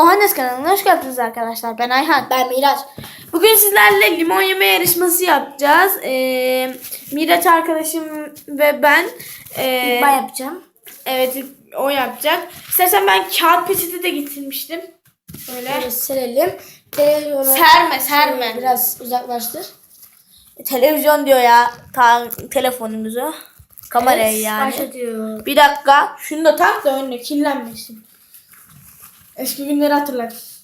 Ohanes kanalına hoş geldiniz arkadaşlar. Ben Ayhan. Ben Miraç. Bugün sizlerle limon yeme yarışması yapacağız. Ee, Miraç arkadaşım ve ben. ee, Ben yapacağım. evet o yapacak. İstersen ben kağıt peçete de getirmiştim. Böyle. Böyle silelim. Televizyonu Serme serme. biraz uzaklaştır. Televizyon diyor ya. Ta, telefonumuzu. Kamerayı Evet, yani. Başlatıyor. Bir dakika. Şunu da tak da önüne kirlenmesin. Eski günleri hatırlat.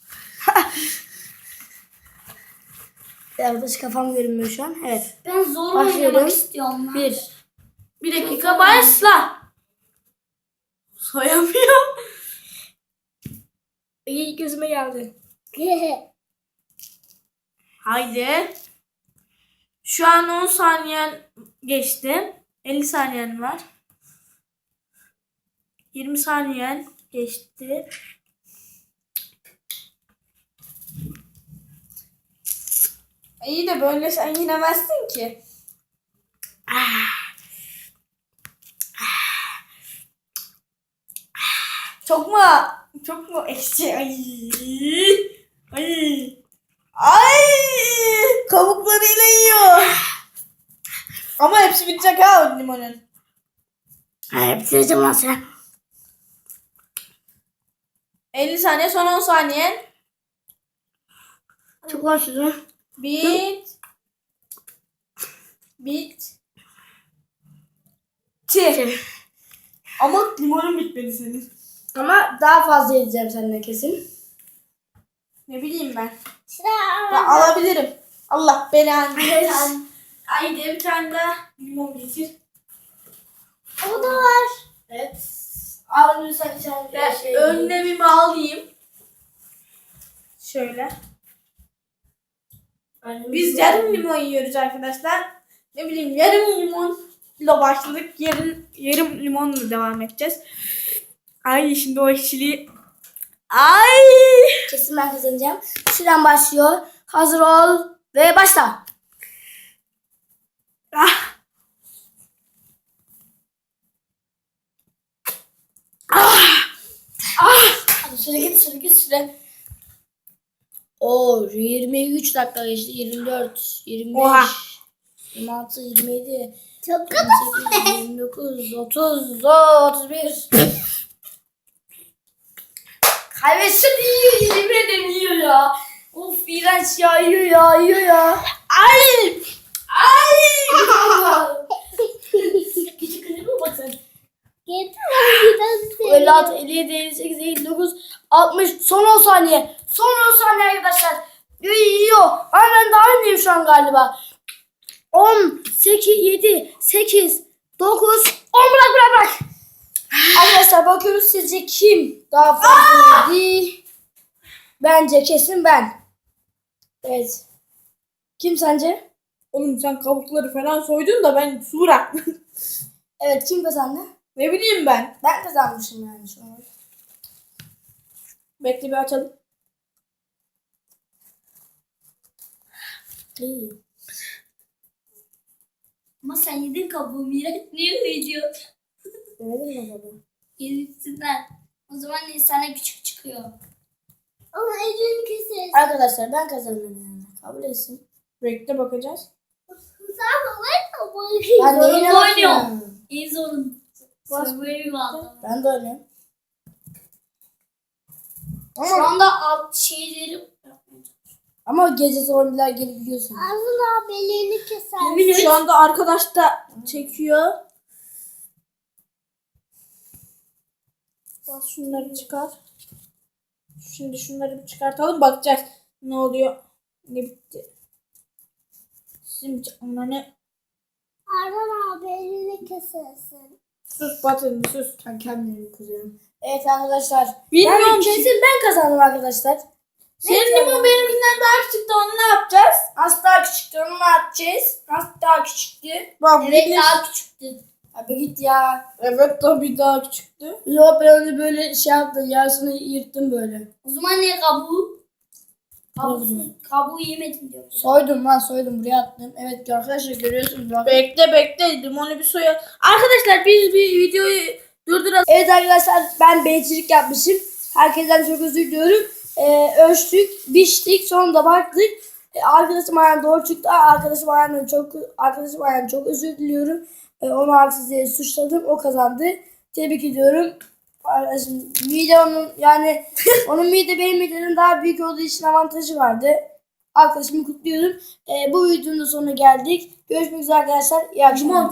Arkadaş kafam görünmüyor şu an. Evet. Ben zor Başlıyorum. oynamak istiyorum lan. Bir. Bir dakika başla. Soyamıyor. İyi gözüme geldi. Haydi. Şu an 10 saniyen geçti. 50 saniyen var. 20 saniyen geçti. İyi de böyle sen yenemezsin ki. Çok mu? Çok mu ekşi? Ay. Ay. Ay! Kabuklarıyla yiyor. Ama hepsi bitecek ha limonun. Hayır bitireceğim lan sen. 50 saniye son 10 saniye. Çok başladı. Bit. Bit. Ti. Ama limonun bitmedi senin. Ama daha fazla yiyeceğim senden kesin. Ne bileyim ben. Ben alabilirim. Allah belanı. versin. Haydi bir tane daha limon getir. O da var. Evet. Al lütfen sen Ben şey. önlemimi alayım. Şöyle. Biz yarım limon yiyoruz arkadaşlar. Ne bileyim yarım limonla başladık. Yarım, yarım limonla devam edeceğiz. Ay şimdi o ekşiliği. Ay. Kesin ben kazanacağım. Süren başlıyor. Hazır ol ve başla. Ah. Hadi süre git süre git süre. Oo 23 dakika geçti. 24, 25, Oha. 26, 27, Çok 28, 29, 30, o, 31. Kaybetsin yiyor. Yemin ederim yiyor ya. Of iğrenç ya yiyor ya yiyor ya. Ay. Ay. Küçük kırık mı bakın? Getir biraz 56, 57, 58, 59, 60. Son 10 saniye. Son 10 saniye arkadaşlar. Yiyor. Ama ben daha öndeyim şu an galiba. 10, 8, 7, 8, 9, 10 bırak bırak bırak. Arkadaşlar bakıyoruz sizce kim daha fazla yedi? Bence kesin ben. Evet. Kim sence? Oğlum sen kabukları falan soydun da ben su bıraktım. Evet kim kazandı? ne bileyim ben. Ben kazanmışım yani şu an. Bekle bir açalım. İyi. Ama sen yedin kabuğu Miraç. Niye yiyor? Demedim mi baba? Yedisinden. O zaman sana küçük çıkıyor. Ama elini keser. Arkadaşlar ben kazandım yani. Kabul etsin. Bekle bakacağız. Sen var kabuğu. Ben de yine bakıyorum. En zorun. Sıvıyı aldım. Ben de oynuyorum. Şu anda alt şeyleri Ama gece zombiler gelip biliyorsun. Ağzına belini keser. Şu anda arkadaş da çekiyor. Bas şunları çıkar. Şimdi şunları bir çıkartalım bakacağız. Ne oluyor? Ne bitti? Şimdi ona ne? Arman abi elini kesersin. Sus Batın sus. Ben kendimi kızıyorum. Evet arkadaşlar. Bilmiyorum ben, ki. kesin ben kazandım arkadaşlar. Senin limon benimkinden daha küçüktü onu ne yapacağız? Az daha küçüktü onu ne yapacağız? Az daha küçüktü. Bak Evet bir- daha küçüktü. Abi git ya. Evet tabii daha küçüktü. Yok ben onu böyle şey yaptım. Yarısını yırttım böyle. O zaman ne kabuğu? Kabuğu, kabuğu yemedim diyorum. Soydum lan soydum buraya attım. Evet arkadaşlar görüyorsunuz. Bak. Bekle bekle limonu bir soya. Arkadaşlar biz bir videoyu durduralım. Evet arkadaşlar ben beycilik yapmışım. Herkesten çok özür diliyorum. E, ölçtük, biçtik, sonra da baktık. E, arkadaşım ayağım doğru çıktı. Arkadaşım ayağından çok arkadaşım ayağından çok özür diliyorum. E, onu haksız yere suçladım. O kazandı. Tebrik ediyorum. Arkadaşım mide onun yani onun mide benim mideden daha büyük olduğu için avantajı vardı. Arkadaşımı kutluyorum. E, bu videonun sonuna geldik. Görüşmek üzere arkadaşlar. İyi akşamlar.